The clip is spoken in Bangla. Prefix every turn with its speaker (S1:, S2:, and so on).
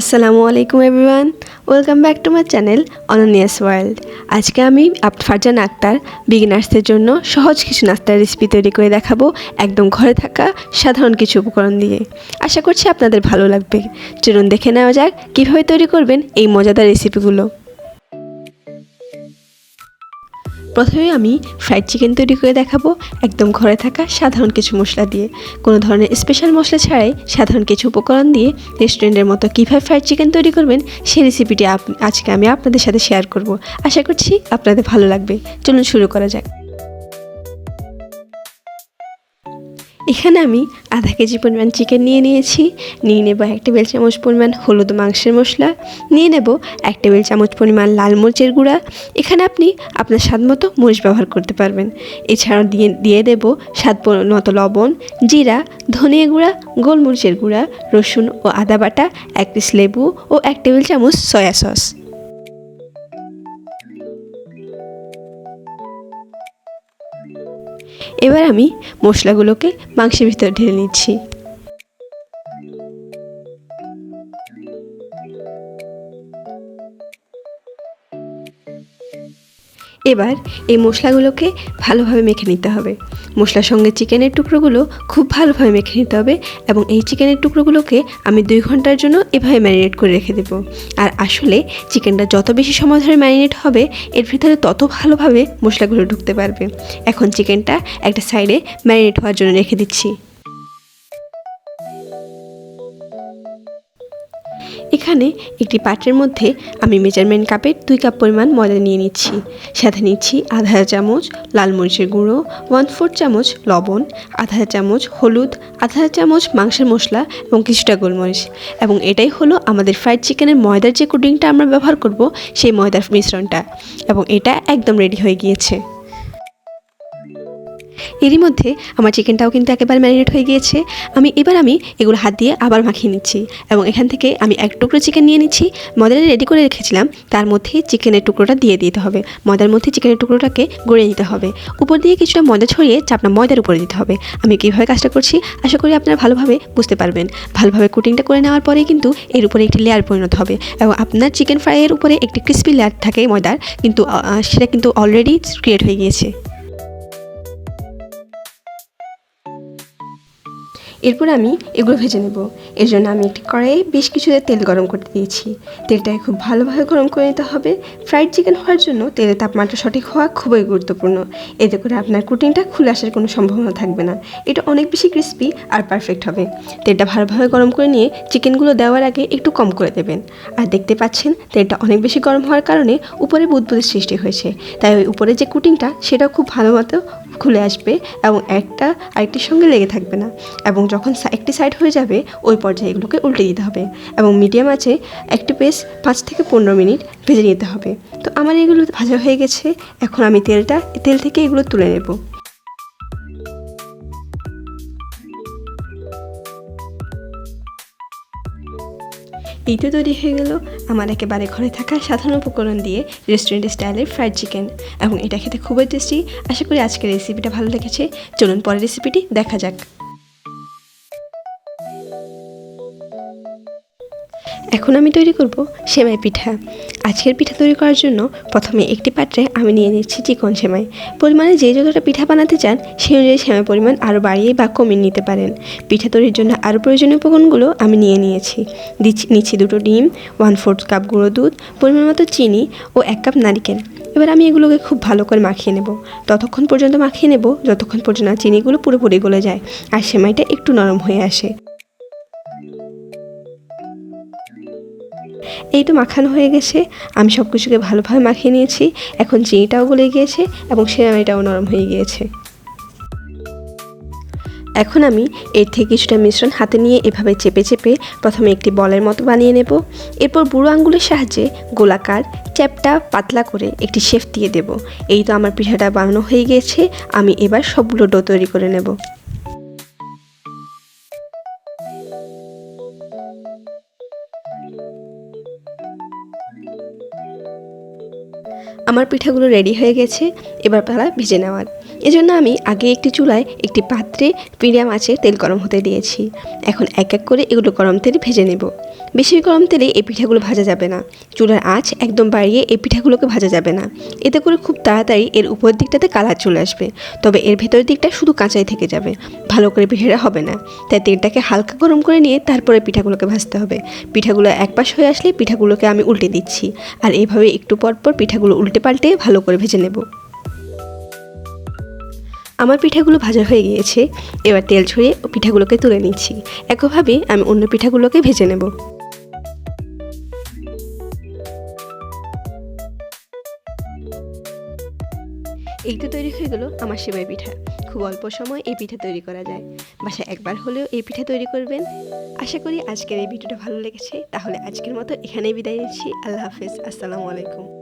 S1: আসসালামু আলাইকুম everyone welcome back to my channel অননিয়াস world আজকে আমি ফারজান আক্তার বিগিনার্সদের জন্য সহজ কিছু নাস্তার রেসিপি তৈরি করে দেখাবো একদম ঘরে থাকা সাধারণ কিছু উপকরণ দিয়ে। আশা করছি আপনাদের ভালো লাগবে। চলুন দেখে নেওয়া যাক কীভাবে তৈরি করবেন এই মজাদার রেসিপিগুলো প্রথমে আমি ফ্রাইড চিকেন তৈরি করে দেখাবো, একদম ঘরে থাকা সাধারণ কিছু মশলা দিয়ে। কোনো ধরনের স্পেশাল মশলা ছাড়াই সাধারণ কিছু উপকরণ দিয়ে রেস্টুরেন্টের মতো কীভাবে ফ্রাইড চিকেন তৈরি করবেন সেই রেসিপিটি আজকে আমি আপনাদের সাথে শেয়ার করব। আশা করছি আপনাদের ভালো লাগবে। চলুন শুরু করা যাক। এখানে আমি আধা কেজি পরিমাণ চিকেন নিয়ে নিয়েছি, নিয়ে নেব এক টেবিল চামচ পরিমাণ হলুদ মাংসের মশলা, নিয়ে নেব এক টেবিল চামচ পরিমাণ লাল মরিচের গুঁড়া। এখানে আপনি আপনার স্বাদ মতো মরিচ ব্যবহার করতে পারবেন। এছাড়াও দিয়ে দিয়ে দেব স্বাদ মতো লবণ, জিরা, ধনিয়া গুঁড়া, গোলমরিচের গুঁড়া, রসুন ও আদা বাটা, এক পিস লেবু ও এক টেবিল চামচ সয়া সস এবার আমি মশলাগুলোকে মাংসের ভিতরে ঢেলে নিচ্ছি। এবার এই মশলাগুলোকে ভালোভাবে মেখে নিতে হবে। মশলার সঙ্গে চিকেনের টুকরোগুলো খুব ভালোভাবে মেখে নিতে হবে এবং এই চিকেনের টুকরোগুলোকে আমি দুই ঘণ্টার জন্য এভাবে ম্যারিনেট করে রেখে দেবো। আর আসলে চিকেনটা যত বেশি সময় ধরে ম্যারিনেট হবে, এর ভিতরে তত ভালোভাবে মশলাগুলো ঢুকতে পারবে। এখন চিকেনটা একটা সাইডে ম্যারিনেট হওয়ার জন্য রেখে দিচ্ছি। এখানে একটি পাত্রের মধ্যে আমি মেজারমেন্ট কাপের দুই কাপ পরিমাণ ময়দা নিয়ে নিচ্ছি। সাথে নিচ্ছি আধা চামচ লাল মরিচের গুঁড়ো ওয়ান ফোর চামচ লবণ, আধা চামচ হলুদ, আধা চামচ মাংসের মশলা এবং কিছুটা গোলমরিচ। এবং এটাই হলো আমাদের ফ্রাইড চিকেনের ময়দার যে কুডিংটা আমরা ব্যবহার করব, সেই ময়দার মিশ্রণটা। এবং এটা একদম রেডি হয়ে গিয়েছে। এরই মধ্যে আমার চিকেনটাও কিন্তু একেবারে ম্যারিনেট হয়ে গিয়েছে। আমি, এবার আমি এগুলো হাত দিয়ে আবার মাখিয়ে নিচ্ছি এবং এখান থেকে আমি এক টুকরো চিকেন নিয়ে নিচ্ছি। ময়দাটা রেডি করে রেখেছিলাম, তার মধ্যে চিকেনের টুকরোটা দিয়ে দিতে হবে। ময়দার মধ্যে চিকেনের টুকরোটাকে গড়ে নিতে হবে। উপর দিয়ে কিছুটা ময়দা ছড়িয়ে চাপনা ময়দার উপরে দিতে হবে। আমি কীভাবে কাজটা করছি? আশা করি আপনারা ভালোভাবে বুঝতে পারবেন। ভালোভাবে কুটিংটা করে নেওয়ার পরে কিন্তু এর উপরে একটি লেয়ার পরিণত হবে এবং আপনার চিকেন ফ্রাইয়ের উপরে একটি ক্রিস্পি লেয়ার থাকে ময়দার, কিন্তু সেটা কিন্তু অলরেডি ক্রিয়েট হয়ে গিয়েছে। এরপর আমি এগুলো ভেজে নেব। এর জন্য আমি একটি কড়াইয়ে বেশ কিছুটা তেল গরম করতে দিয়েছি। তেলটাকে খুব ভালোভাবে গরম করে নিতে হবে। ফ্রাইড চিকেন হওয়ার জন্য তেলের তাপমাত্রা সঠিক হওয়া খুবই গুরুত্বপূর্ণ। এতে করে আপনার কুটিংটা খুলে আসার কোনো সম্ভাবনা থাকবে না। এটা অনেক বেশি ক্রিস্পি আর পারফেক্ট হবে। তেলটা ভালোভাবে গরম করে নিয়ে চিকেনগুলো দেওয়ার আগে একটু কম করে দেবেন। আর দেখতে পাচ্ছেন, তেলটা অনেক বেশি গরম হওয়ার কারণে উপরে বুদবুদের সৃষ্টি হয়েছে। তাই ওই উপরে যে কুটিংটা, সেটাও খুব ভালো মতো খুলে আসবে এবং একটা আরেকটির সঙ্গে লেগে থাকবে না। এবং যখন একটি সাইড হয়ে যাবে, ওই পর্যায়ে এগুলোকে উল্টে দিতে হবে এবং মিডিয়াম আছে, একটি পেস পাঁচ থেকে পনেরো মিনিট ভেজে নিতে হবে। তো আমার এগুলো ভাজা হয়ে গেছে। এখন আমি তেলটা, তেল থেকে এগুলো তুলে নেব। এই তো তৈরি হয়ে গেল। আমার একেবারে ঘরে থাকা সাধারণ উপকরণ দিয়ে রেস্টুরেন্ট স্টাইলের ফ্রাইড চিকেন এবং এটা খেতে খুবই টেস্টি আশা করি আজকের রেসিপিটা ভালো লেগেছে। চলুন পরের রেসিপিটি দেখা যাক। এখন আমি তৈরি করব সেমাই পিঠা। আজকের পিঠা তৈরি করার জন্য প্রথমে একটি পাত্রে আমি নিয়ে নিচ্ছি চিকন সেমাই। পরিমাণে যে যতটা পিঠা বানাতে চান, সেই অনুযায়ী সেমাই পরিমাণ আরও বাড়িয়ে বা কমিয়ে নিতে পারেন। পিঠা তৈরির জন্য আরও প্রয়োজনীয় উপকরণগুলো আমি নিয়ে নিয়েছি। দিচ্ছি নিচ্ছি দুটো ডিম ওয়ান ফোর্থ কাপ গুঁড়ো দুধ, পরিমাণ মতো চিনি ও এক কাপ নারিকেল। এবার আমি এগুলোকে খুব ভালো করে মাখিয়ে নেব। ততক্ষণ পর্যন্ত মাখিয়ে নেব, যতক্ষণ পর্যন্ত চিনিগুলো পুরোপুরি গলে যায়, আর সেমাইটা একটু নরম হয়ে আসে। এই তো মাখানো হয়ে গেছে। আমি সব কিছুকে ভালোভাবে মাখিয়ে নিয়েছি। এখন চিনিটাও গলে গিয়েছে এবং সেমাইটাও নরম হয়ে গিয়েছে। এখন আমি এর থেকে কিছুটা মিশ্রণ হাতে নিয়ে এভাবে চেপে চেপে প্রথমে একটি বলের মতো বানিয়ে নেব। এরপর বুড়ো আঙ্গুলের সাহায্যে গোলাকার, চ্যাপটা পাতলা করে একটি শেফ দিয়ে দেব। এই তো আমার পিঠাটা বানানো হয়ে গিয়েছে। আমি এবার সবগুলো ডো তৈরি করে নেব। আমার পিঠাগুলো রেডি হয়ে গেছে এবার পালা ভিজে নেওয়ার। এজন্য আমি আগে একটি চুলায় একটি পাত্রে মিডিয়াম আঁচে তেল গরম হতে দিয়েছি। এখন এক এক করে এগুলো গরম তেলে ভেজে নেব। বেশি গরম তেলে এই পিঠাগুলো ভাজা যাবে না। চুলার আঁচ একদম বাড়িয়ে এই পিঠাগুলোকে ভাজা যাবে না। এতে করে খুব তাড়াতাড়ি এর উপর দিকটাতে কালার চলে আসবে। তবে এর ভেতরের দিকটা শুধু কাঁচাই থেকে যাবে। ভালো করে পিঠাটা হবে না। তাই তেলটাকে হালকা গরম করে নিয়ে তারপরে পিঠাগুলোকে ভাজতে হবে। পিঠাগুলো এক পাশ হয়ে আসলে পিঠাগুলোকে আমি উল্টে দিচ্ছি। আর এভাবে একটু পর পর পিঠাগুলো উল্টে পাল্টে ভালো করে ভেজে নেব। আমার পিঠাগুলো ভাজা হয়ে গিয়েছে। এবার তেল ছড়িয়ে পিঠাগুলোকে তুলে নিচ্ছি। একইভাবে আমি অন্য পিঠাগুলোকে ভেজে নেব। এই তো তৈরি হয়ে গেলো আমার সেমাই পিঠা। খুব অল্প সময় এই পিঠা তৈরি করা যায়। বাসায় একবার হলেও এই পিঠা তৈরি করবেন। আশা করি আজকের এই ভিডিওটা ভালো লেগেছে। তাহলে আজকের মতো এখানেই বিদায় নিচ্ছি। আল্লাহ হাফেজ। আসসালামু আলাইকুম।